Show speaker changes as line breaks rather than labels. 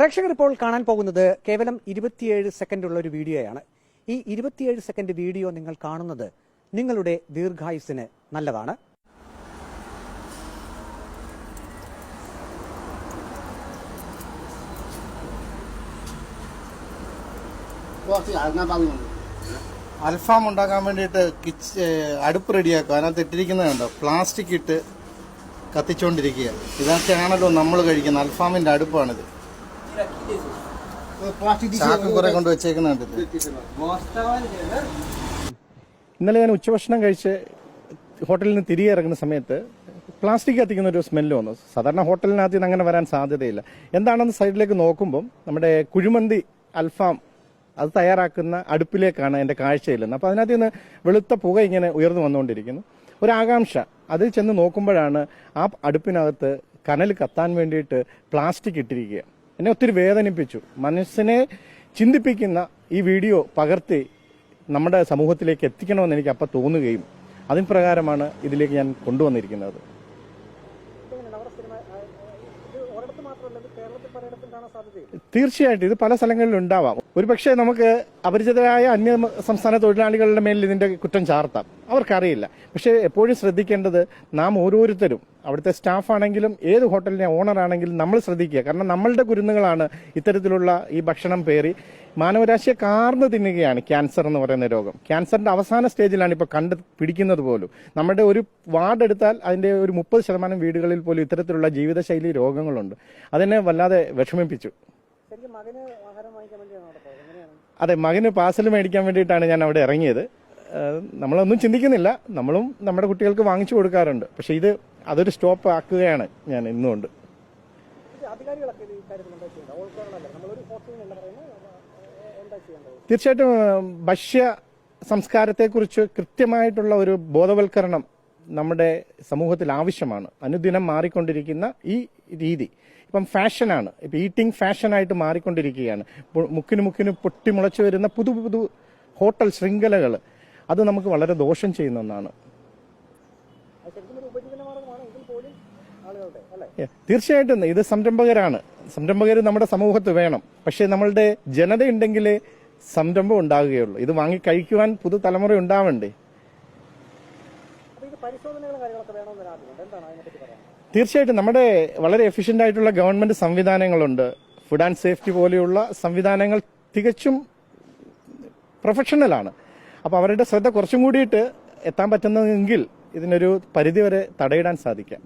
പ്രേക്ഷകർ ഇപ്പോൾ കാണാൻ പോകുന്നത് കേവലം ഇരുപത്തിയേഴ് സെക്കൻഡ് ഉള്ള ഒരു വീഡിയോയാണ്. ഈ ഇരുപത്തിയേഴ് സെക്കൻഡ് വീഡിയോ നിങ്ങൾ കാണുന്നത് നിങ്ങളുടെ ദീർഘായുസിന് നല്ലതാണ്.
അൽഫാം ഉണ്ടാക്കാൻ വേണ്ടിയിട്ട് കിച്ച് അടുപ്പ് റെഡിയാക്കുക. അതിനകത്ത് ഇട്ടിരിക്കുന്നത് കണ്ടോ? പ്ലാസ്റ്റിക് ഇട്ട് കത്തിച്ചുകൊണ്ടിരിക്കുക ഇതൊക്കെയാണല്ലോ നമ്മൾ കഴിക്കുന്ന അൽഫാമിന്റെ അടുപ്പാണിത്.
ഇന്നലെ ഞാൻ ഉച്ചഭക്ഷണം കഴിച്ച് ഹോട്ടലിൽ നിന്ന് തിരികെ ഇറങ്ങുന്ന സമയത്ത് പ്ലാസ്റ്റിക് കത്തിക്കുന്ന ഒരു സ്മെല്ല് വന്നു. സാധാരണ ഹോട്ടലിനകത്ത് നിന്ന് അങ്ങനെ വരാൻ സാധ്യതയില്ല. എന്താണെന്ന് സൈഡിലേക്ക് നോക്കുമ്പം നമ്മുടെ കുഴിമന്തി അൽഫാം അത് തയ്യാറാക്കുന്ന അടുപ്പിലേക്കാണ് എന്റെ കാഴ്ചയില്ലെന്ന് അപ്പോൾ അതിനകത്ത് നിന്ന് വെളുത്ത പുക ഇങ്ങനെ ഉയർന്നു വന്നുകൊണ്ടിരിക്കുന്നു. ഒരു ആകാംക്ഷ അതിൽ ചെന്ന് നോക്കുമ്പോഴാണ് ആ അടുപ്പിനകത്ത് കനൽ കത്താൻ വേണ്ടിയിട്ട് പ്ലാസ്റ്റിക് ഇട്ടിരിക്കുക എന്നെ ഒത്തിരി വേദനിപ്പിച്ചു. മനസ്സിനെ ചിന്തിപ്പിക്കുന്ന ഈ വീഡിയോ പകർത്തി നമ്മുടെ സമൂഹത്തിലേക്ക് എത്തിക്കണമെന്ന് എനിക്ക് അപ്പം തോന്നുകയും അതിന് പ്രകാരമാണ് ഇതിലേക്ക് ഞാൻ കൊണ്ടുവന്നിരിക്കുന്നത്. തീർച്ചയായിട്ടും ഇത് പല സ്ഥലങ്ങളിലും ഉണ്ടാവാം. ഒരുപക്ഷെ നമുക്ക് അപരിചിതരായ അന്യ സംസ്ഥാന തൊഴിലാളികളുടെ മേലിൽ ഇതിന്റെ കുറ്റം ചാർത്താം. അവർക്കറിയില്ല. പക്ഷേ എപ്പോഴും ശ്രദ്ധിക്കേണ്ടത് നാം ഓരോരുത്തരും അവിടുത്തെ സ്റ്റാഫ് ആണെങ്കിലും ഏത് ഹോട്ടലിനെ ഓണർ ആണെങ്കിലും നമ്മൾ ശ്രദ്ധിക്കുക. കാരണം നമ്മളുടെ കുരുന്നുകളാണ് ഇത്തരത്തിലുള്ള ഈ ഭക്ഷണം പേറി മാനവരാശിയെ കാർന്നു തിന്നുകയാണ് ക്യാൻസർ എന്ന് പറയുന്ന രോഗം. ക്യാൻസറിന്റെ അവസാന സ്റ്റേജിലാണ് ഇപ്പോൾ കണ്ട് പിടിക്കുന്നത് പോലും. നമ്മുടെ ഒരു വാർഡ് എടുത്താൽ അതിന്റെ ഒരു മുപ്പത് ശതമാനം വീടുകളിൽ പോലും ഇത്തരത്തിലുള്ള ജീവിതശൈലി രോഗങ്ങളുണ്ട്. അതിനെ വല്ലാതെ വിഷമിപ്പിച്ചു. അതെ മകന് പാസൽ മേടിക്കാൻ വേണ്ടിയിട്ടാണ് ഞാൻ അവിടെ ഇറങ്ങിയത്. നമ്മളൊന്നും ചിന്തിക്കുന്നില്ല. നമ്മളും നമ്മുടെ കുട്ടികൾക്ക് വാങ്ങിച്ചു കൊടുക്കാറുണ്ട്. പക്ഷേ ഇത് അതൊരു സ്റ്റോപ്പ് ആക്കുകയാണ് ഞാൻ ഇന്നുകൊണ്ട്. തീർച്ചയായിട്ടും ഭക്ഷ്യ സംസ്കാരത്തെക്കുറിച്ച് കൃത്യമായിട്ടുള്ള ഒരു ബോധവൽക്കരണം നമ്മുടെ സമൂഹത്തിൽ ആവശ്യമാണ്. അനുദിനം മാറിക്കൊണ്ടിരിക്കുന്ന ഈ രീതി. ഇപ്പം ഫാഷനാണ്. ഇപ്പം ഈറ്റിംഗ് ഫാഷനായിട്ട് മാറിക്കൊണ്ടിരിക്കുകയാണ്. മുക്കിന് മുക്കിന് പൊട്ടിമുളച്ചു വരുന്ന പുതു പുതു ഹോട്ടൽ ശൃംഖലകൾ അത് നമുക്ക് വളരെ ദോഷം ചെയ്യുന്ന ഒന്നാണ്. തീർച്ചയായിട്ടും ഇത് സംരംഭകരാണ്. സംരംഭകർ നമ്മുടെ സമൂഹത്ത് വേണം. പക്ഷേ നമ്മളുടെ ജനത ഉണ്ടെങ്കിലേ സംരംഭം ഉണ്ടാകുകയുള്ളൂ. ഇത് വാങ്ങി കഴിക്കുവാൻ പുതുതലമുറ ഉണ്ടാവണ്ടേ? തീർച്ചയായിട്ടും നമ്മുടെ വളരെ എഫിഷ്യന്റ് ആയിട്ടുള്ള ഗവൺമെന്റ് സംവിധാനങ്ങളുണ്ട്. ഫുഡ് ആൻഡ് സേഫ്റ്റി പോലെയുള്ള സംവിധാനങ്ങൾ തികച്ചും പ്രൊഫഷണലാണ് അപ്പോൾ അവരുടെ ശ്രദ്ധ കുറച്ചും കൂടിയിട്ട് എത്താൻ പറ്റുന്നതെങ്കിൽ ഇതിനൊരു പരിധിവരെ തടയിടാൻ സാധിക്കാം.